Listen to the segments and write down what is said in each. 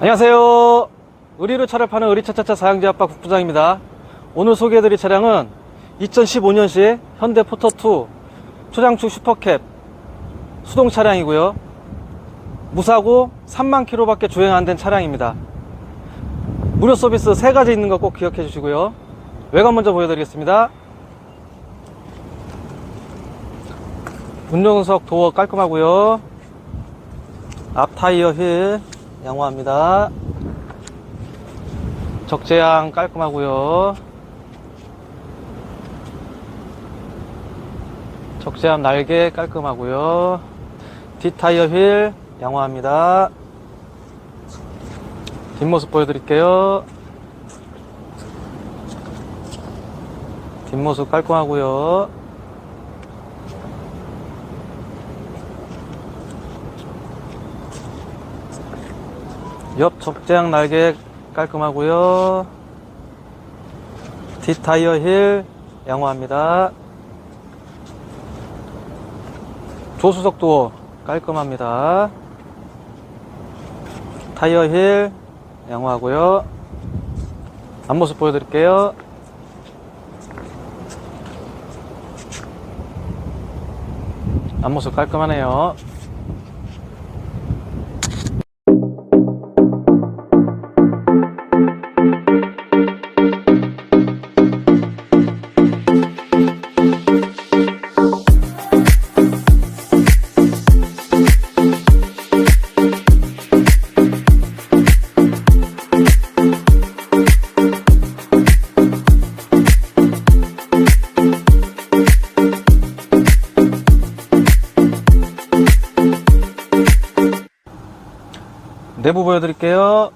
안녕하세요. 의리로 차를 파는 의리차차차 사양제 아빠 국부장입니다. 오늘 소개해드릴 차량은 2015년식 현대 포터2 초장축 슈퍼캡 수동 차량이고요. 무사고 3만 킬로밖에 주행 안 된 차량입니다. 무료 서비스 세 가지 있는 거 꼭 기억해 주시고요. 외관 먼저 보여드리겠습니다. 운전석 도어 깔끔하고요. 앞 타이어 휠 양호합니다. 적재양 깔끔하고요. 적재함 날개 깔끔하고요. 뒷타이어 휠 양호합니다. 뒷모습 보여드릴게요. 뒷모습 깔끔하고요. 옆 적재양 날개 깔끔하고요. 뒷 타이어 힐 양호합니다. 조수석 도어 깔끔합니다. 타이어 힐 양호하고요. 앞모습 보여드릴게요. 앞모습 깔끔하네요. 내부 보여드릴게요.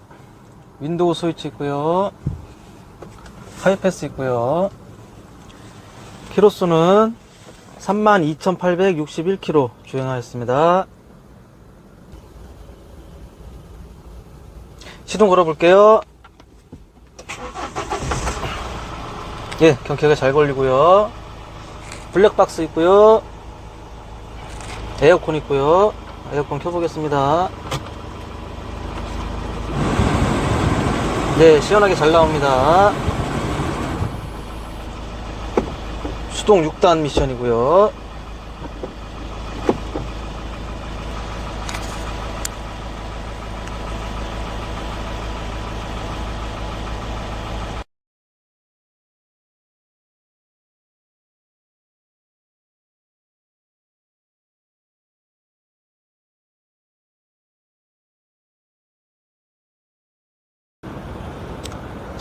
윈도우 스위치 있고요. 하이패스 있고요. 키로수는 32,861km 주행하였습니다. 시동 걸어볼게요. 예, 경쾌하게 잘 걸리고요. 블랙박스 있고요. 에어컨 있고요. 에어컨 켜보겠습니다. 네, 시원하게 잘 나옵니다. 수동 6단 미션이고요.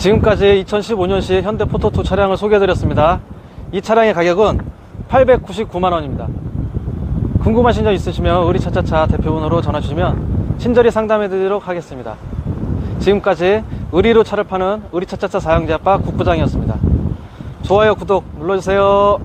지금까지 2015년식 현대 포토2 차량을 소개해드렸습니다. 이 차량의 가격은 899만원입니다. 궁금하신 점 있으시면 우리 차차차 대표번호로 전화주시면 친절히 상담해드리도록 하겠습니다. 지금까지 의리로 차를 파는 우리 차차차 사용자 아빠 국부장이었습니다. 좋아요, 구독 눌러주세요.